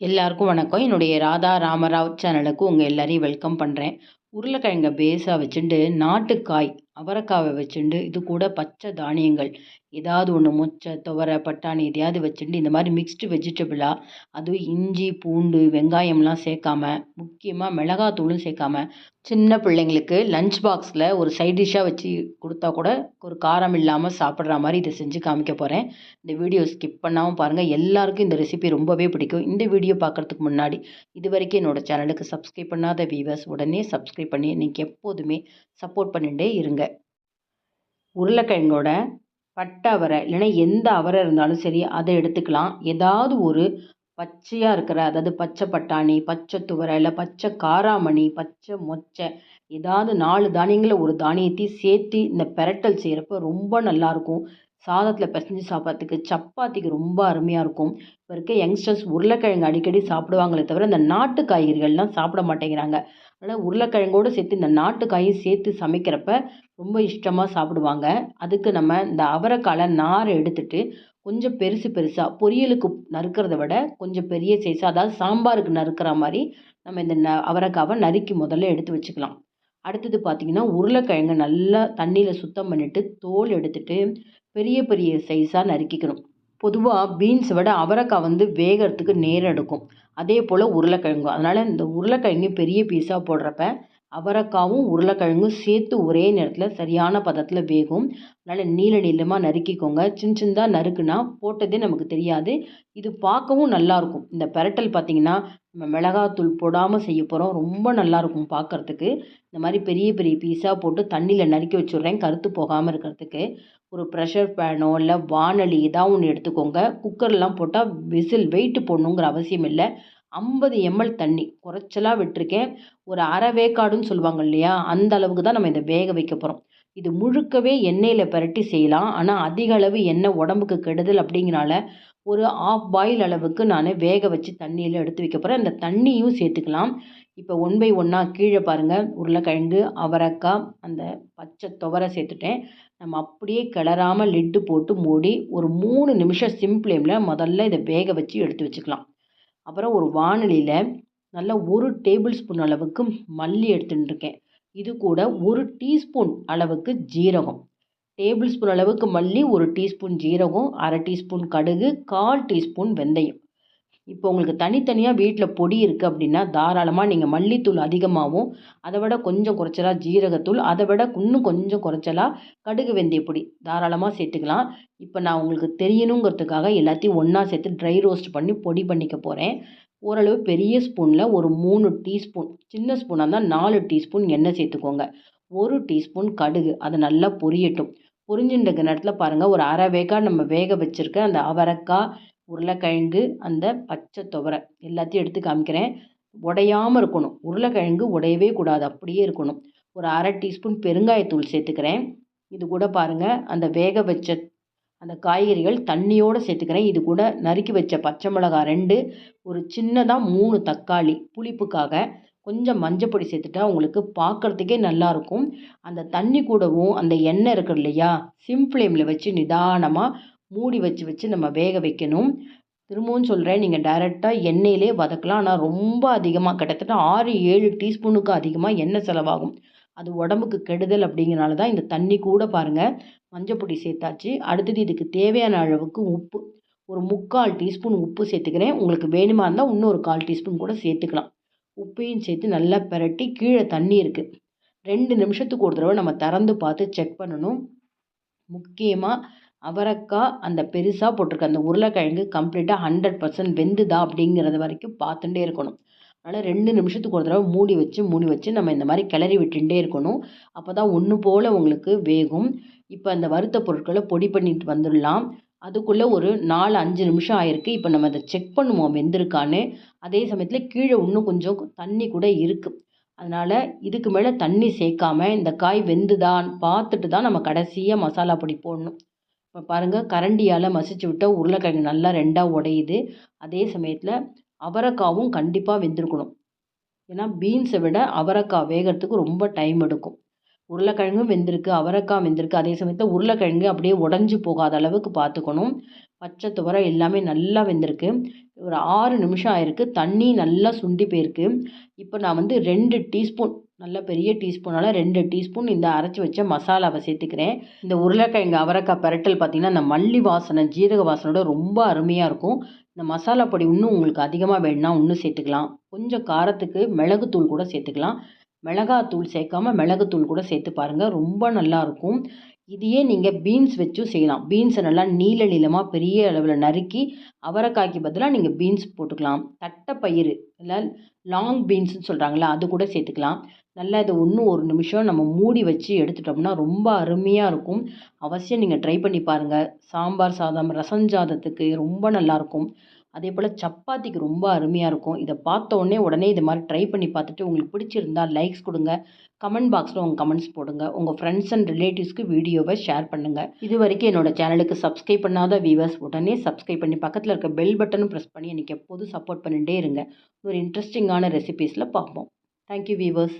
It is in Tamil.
எல்லாருக்கும் வணக்கம். என்னுடைய ராதா ராமராவ் சேனலுக்கு உங்கள் எல்லாரையும் வெல்கம் பண்ணுறேன் உருளைக்கிழங்க பேஸாக வச்சுட்டு நாட்டுக்காய் அவரைக்காவை வச்சுண்டு இது கூட பச்சை தானியங்கள். ஏதாவது ஒன்று மொச்சை துவரை பட்டாணி எதையாவது வச்சுண்டு இந்த மாதிரி மிக்ஸ்டு வெஜிடபிளாக அதுவும் இஞ்சி பூண்டு வெங்காயம்லாம் சேர்க்காம முக்கியமாக மிளகாத்தூளும் சேர்க்காம சின்ன பிள்ளைங்களுக்கு லஞ்ச் பாக்ஸில் ஒரு சைட் டிஷ்ஷாக வச்சு கொடுத்தா கூட ஒரு காரம் இல்லாமல் சாப்பிட்ற மாதிரி இதை செஞ்சு காமிக்க போகிறேன் இந்த வீடியோ ஸ்கிப் பண்ணாமல் பாருங்கள் எல்லாருக்கும் இந்த ரெசிபி ரொம்பவே பிடிக்கும். இந்த வீடியோ பார்க்குறதுக்கு முன்னாடி இது வரைக்கும் என்னோடய சேனலுக்கு சப்ஸ்கிரைப் பண்ணாத வியூவர்ஸ் உடனே சப்ஸ்கிரைப் பண்ணி நீங்கள் எப்போதுமே சப்போர்ட் பண்ணிகிட்டே இருங்க. உருளைக்கிழங்கோட பட்டை அவரை இல்லைன்னா எந்த அவரை இருந்தாலும் சரி அதை எடுத்துக்கலாம். ஏதாவது ஒரு பச்சையாக இருக்கிற அதாவது பச்சை பட்டாணி பச்சை துவரை இல்லை பச்சை காராமணி பச்சை மொச்சை ஏதாவது நாலு தானியங்களை ஒரு தானியத்தையும் சேர்த்து இந்த பெரட்டல் செய்கிறப்ப ரொம்ப நல்லாயிருக்கும் சாதத்தில் பிசைஞ்சு சாப்பிட்றதுக்கு சப்பாத்திக்கு ரொம்ப அருமையாக இருக்கும். இப்போ இருக்க யங்ஸ்டர்ஸ் உருளைக்கிழங்கு அடிக்கடி சாப்பிடுவாங்களே தவிர இந்த நாட்டு காய்கறிகள்லாம் சாப்பிட மாட்டேங்கிறாங்க. அதனால் உருளைக்கிழங்கோடு சேர்த்து இந்த நாட்டுக்காயும் சேர்த்து சமைக்கிறப்ப ரொம்ப இஷ்டமாக சாப்பிடுவாங்க. அதுக்கு நம்ம இந்த அவரைக்காலை நாரை எடுத்துட்டு கொஞ்சம் பெருசு பெருசாக பொரியலுக்கு நறுக்கிறத விட கொஞ்சம் பெரிய சைஸாக அதாவது சாம்பாருக்கு நறுக்கிற மாதிரி நம்ம இந்த ந அவரைக்காவை நறுக்கி முதல்ல எடுத்து வச்சுக்கலாம். அடுத்தது பார்த்திங்கன்னா உருளைக்கிழங்க நல்லா தண்ணியில் சுத்தம் பண்ணிவிட்டு தோல் எடுத்துட்டு பெரிய பெரிய சைஸாக நறுக்கிக்கணும். பொதுவாக பீன்ஸை விட அவரைக்காய் வந்து வேகிறதுக்கு நேரம் எடுக்கும். அதே போல் உருளைக்கிழங்கும் அதனால் இந்த உருளைக்கிழங்கு பெரிய பீஸாக போடுறப்ப அவரைக்காவும் உருளைக்கிழங்கும் சேர்த்து ஒரே நேரத்தில் சரியான பதத்தில் வேகும். அதனால் நீள நீளமாக நறுக்கிக்கோங்க. சின்ன சின்னதாக நறுக்குனா போட்டதே நமக்கு தெரியாது. இது பார்க்கவும் நல்லாயிருக்கும் இந்த பெரட்டல் பார்த்திங்கன்னா நம்ம மிளகாத்தூள் போடாமல் செய்ய போகிறோம் ரொம்ப நல்லாயிருக்கும் பார்க்குறதுக்கு. இந்த மாதிரி பெரிய பெரிய பீஸாக போட்டு தண்ணியில் நறுக்கி வச்சுட்றேன். கருத்து போகாமல் இருக்கிறதுக்கு. ஒரு ப்ரெஷர் பேனோ இல்லை வானொலி ஏதாவது ஒன்று எடுத்துக்கோங்க. குக்கர்லாம் போட்டால் விசில் வெயிட்டு போடணுங்கிற அவசியம் இல்லை. ஐம்பது எம்எல் தண்ணி குறைச்சலாக விட்டிருக்கேன். ஒரு அரை வேக்காடுன்னு சொல்லுவாங்க இல்லையா? அந்த அளவுக்கு தான் நம்ம இதை வேக வைக்க போகிறோம் இது முழுக்கவே எண்ணெயில் பரட்டி செய்யலாம். ஆனால் அதிக அளவு எண்ணெய் உடம்புக்கு கெடுதல் அப்படிங்கிறனால ஒரு ஆஃப் பாயில் அளவுக்கு நான் வேக வச்சு தண்ணியில் எடுத்து வைக்க போகிறேன் அந்த தண்ணியும் சேர்த்துக்கலாம். இப்போ ஒன் பை ஒன்றா கீழே பாருங்கள் உருளைக்கிழங்கு அவரைக்காய் அந்த பச்சை துவரை சேர்த்துட்டேன். நம்ம அப்படியே கிளறாமல் லிட்டு போட்டு மூடி ஒரு மூணு நிமிஷம் சிம் ஃப்ளேமில் முதல்ல இதை வேக வச்சு எடுத்து வச்சுக்கலாம். அப்புறம் ஒரு வானலியில் நல்லா ஒரு டேபிள் ஸ்பூன் அளவுக்கு மல்லி எடுத்துகிட்டு இருக்கேன். இது கூட ஒரு டீஸ்பூன் அளவுக்கு ஜீரகம். டேபிள் ஸ்பூன் அளவுக்கு மல்லி ஒரு டீஸ்பூன் ஜீரகம் அரை டீஸ்பூன் கடுகு கால் டீஸ்பூன் வெந்தயம். இப்போ உங்களுக்கு தனித்தனியாக வீட்டில் பொடி இருக்குது அப்படின்னா தாராளமாக நீங்கள் மல்லித்தூள் அதிகமாகவும் அதை விட கொஞ்சம் குறைச்சலாக ஜீரகத்தூள் அதை விட இன்னும் கொஞ்சம் குறைச்சலாக கடுகு வெந்தய பொடி தாராளமாக சேர்த்துக்கலாம். இப்போ நான் உங்களுக்கு தெரியணுங்கிறதுக்காக எல்லாத்தையும் ஒன்றா சேர்த்து ட்ரை ரோஸ்ட் பண்ணி பொடி பண்ணிக்க போகிறேன் ஓரளவு பெரிய ஸ்பூனில் ஒரு மூணு டீஸ்பூன் சின்ன ஸ்பூனாக இருந்தால் நாலு டீஸ்பூன் எண்ணெய் சேர்த்துக்கோங்க. ஒரு டீஸ்பூன் கடுகு அது நல்லா பொரியட்டும். பொரிஞ்சுட்டு நேரத்தில் பாருங்கள் ஒரு அரை வேக்காடு நம்ம வேக வச்சுருக்க அந்த அவரைக்காய் உருளைக்கிழங்கு அந்த பச்சை துவரை எல்லாத்தையும் எடுத்து காமிக்கிறேன். உடையாமல் இருக்கணும். உருளைக்கிழங்கு உடையவே கூடாது. அப்படியே இருக்கணும். ஒரு அரை டீஸ்பூன் பெருங்காயத்தூள் சேர்த்துக்கிறேன். இது கூட பாருங்கள் அந்த வேக வச்ச அந்த காய்கறிகள் தண்ணியோடு சேர்த்துக்கிறேன். இது கூட நறுக்கி வச்ச பச்சை மிளகாய் ரெண்டு ஒரு சின்னதாக மூணு தக்காளி புளிப்புக்காக கொஞ்சம் மஞ்சப்பொடி சேர்த்துட்டா உங்களுக்கு பார்க்குறதுக்கே நல்லாயிருக்கும் அந்த தண்ணி கூடவும் அந்த எண்ணெய் இருக்குது இல்லையா சிம் ஃப்ளேமில் வச்சு நிதானமாக மூடி வச்சு வச்சு நம்ம வேக வைக்கணும். திரும்பவும் சொல்கிறேன் நீங்கள் டைரெக்டாக எண்ணெயிலே வதக்கலாம். ஆனால் ரொம்ப அதிகமாக கிட்டத்தட்ட ஆறு ஏழு டீஸ்பூனுக்கு அதிகமாக எண்ணெய் செலவாகும். அது உடம்புக்கு கெடுதல் அப்படிங்கிறனால தான் இந்த தண்ணி கூட பாருங்கள் மஞ்சப்பொடி சேர்த்தாச்சு. அடுத்தது இதுக்கு தேவையான அளவுக்கு உப்பு. ஒரு முக்கால் டீஸ்பூன் உப்பு சேர்த்துக்கிறேன். உங்களுக்கு வேணுமா இருந்தால் இன்னும் ஒரு கால் டீஸ்பூன் கூட சேர்த்துக்கலாம். உப்பையும் சேர்த்து நல்லா பிரட்டி கீழே தண்ணி இருக்குது ரெண்டு நிமிஷத்துக்கு ஒரு தடவை நம்ம திறந்து பார்த்து செக் பண்ணணும். முக்கியமாக அவரைக்காய் அந்த பெருசாக போட்டிருக்க. அந்த உருளைக்கிழங்கு கம்ப்ளீட்டாக ஹண்ட்ரட் பர்சன்ட் வெந்துதா அப்படிங்கிறது வரைக்கும் பார்த்துட்டே இருக்கணும். அதனால் ரெண்டு நிமிஷத்துக்கு ஒரு தடவை மூடி வச்சு மூடி வச்சு நம்ம இந்த மாதிரி கிளறி விட்டுட்டே இருக்கணும். அப்போ தான் ஒன்று போல் உங்களுக்கு வேகும். இப்போ அந்த வறுத்த பொருட்களை பொடி பண்ணிட்டு வந்துடலாம். அதுக்குள்ளே ஒரு நாலு அஞ்சு நிமிஷம் ஆயிருக்கு. இப்போ நம்ம அதை செக் பண்ணுவோம் வெந்திருக்கான்னு. அதே சமயத்தில் கீழே இன்னும் கொஞ்சம் தண்ணி கூட இருக்குது அதனால் இதுக்கு மேலே தண்ணி சேர்க்காம இந்த காய் வெந்துதான் பார்த்துட்டு தான் நம்ம கடைசியாக மசாலா பொடி போடணும். இப்போ பாருங்கள் கரண்டியால் மசிச்சு விட்டால் உருளைக்கிழங்கு நல்லா ரெண்டாக உடையுது. அதே சமயத்தில் அவரைக்காவும் கண்டிப்பாக வெந்திருக்கணும். ஏன்னா பீன்ஸை விட அவரைக்காய் வேகிறதுக்கு ரொம்ப டைம் எடுக்கும். உருளைக்கிழங்கும் வெந்திருக்கு அவரைக்காய் வெந்திருக்கு. அதே சமயத்தில் உருளைக்கிழங்கு அப்படியே உடஞ்சி போகாத அளவுக்கு பார்த்துக்கணும் பச்சை துவரை எல்லாமே நல்லா வெந்திருக்கு. ஒரு ஆறு நிமிஷம் ஆயிருக்கு. தண்ணி நல்லா சுண்டி போயிருக்கு. இப்போ நான் வந்து ரெண்டு டீஸ்பூன் நல்ல பெரிய டீஸ்பூனால் ரெண்டு டீஸ்பூன் இந்த அரைச்சி வச்ச மசாலாவை சேர்த்துக்கிறேன். இந்த உருளைக்கிழங்கு அவரைக்காய் பெரட்டல் பார்த்திங்கன்னா இந்த மல்லி வாசனை ஜீரக வாசனோட ரொம்ப அருமையாக இருக்கும். இந்த மசாலா பொடி இன்னும் உங்களுக்கு அதிகமாக வேணும்னா இன்னும் சேர்த்துக்கலாம். கொஞ்சம் காரத்துக்கு மிளகுத்தூள் கூட சேர்த்துக்கலாம். மிளகாத்தூள் சேர்க்காம மிளகுத்தூள் கூட சேர்த்து பாருங்கள் ரொம்ப நல்லாயிருக்கும். இதையே நீங்கள் பீன்ஸ் வச்சும் செய்யலாம். பீன்ஸை நல்லா நீல நீளமாக பெரிய அளவில் நறுக்கி அவரைக்காய்க்கு பதிலாக நீங்கள் பீன்ஸ் போட்டுக்கலாம். தட்டைப்பயிறு இல்லை லாங் பீன்ஸ்னு சொல்கிறாங்களா அது கூட சேர்த்துக்கலாம். நல்லா இதை ஒன்று ஒரு நிமிஷம் நம்ம மூடி வச்சு எடுத்துட்டோம்னா ரொம்ப அருமையாக இருக்கும். அவசியம் நீங்கள் ட்ரை பண்ணி பாருங்கள் சாம்பார் சாதம் ரசம் சாதத்துக்கு ரொம்ப நல்லாயிருக்கும். அதே போல் சப்பாத்திக்கு ரொம்ப அருமையாக இருக்கும். இதை பார்த்த உடனே உடனே இது மாதிரி ட்ரை பண்ணி பார்த்துட்டு உங்களுக்கு பிடிச்சிருந்தா லைக்ஸ் கொடுங்க. கமெண்ட் பாக்ஸில் உங்கள் கமெண்ட்ஸ் போடுங்க. உங்கள் ஃப்ரெண்ட்ஸ் அண்ட் ரிலேட்டிவ்ஸ்க்கு வீடியோவை ஷேர் பண்ணுங்கள் இது வரைக்கும் என்னோட சேனலுக்கு சப்ஸ்கிரைப் பண்ணாத வியூவர்ஸ் உடனே சப்ஸ்கிரைப் பண்ணி பக்கத்தில் இருக்க பெல் பட்டனும் ப்ரெஸ் பண்ணி எனக்கு எப்போதும் சப்போர்ட் பண்ணிகிட்டே இருங்க. ஒரு இன்ட்ரெஸ்டிங்கான ரெசிபீஸில் பார்ப்போம். Thank you viewers